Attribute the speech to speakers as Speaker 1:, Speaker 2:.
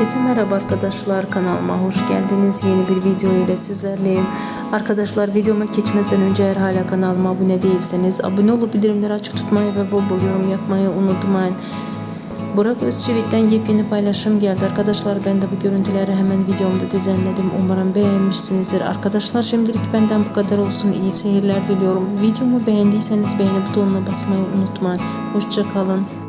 Speaker 1: Herkese merhaba arkadaşlar kanalıma hoş geldiniz. Yeni bir video ile sizlerleyim. Arkadaşlar videoma geçmeden önce eğer hala kanalıma abone değilseniz abone olup bildirimleri açık tutmayı ve bol bol yorum yapmayı unutmayın. Burak Özçivit'ten yepyeni paylaşım geldi. Arkadaşlar ben de bu görüntüleri hemen videomda düzenledim. Umarım beğenmişsinizdir. Arkadaşlar şimdilik benden bu kadar olsun. İyi seyirler diliyorum. Videomu beğendiyseniz beğeni butonuna basmayı unutmayın. Hoşçakalın.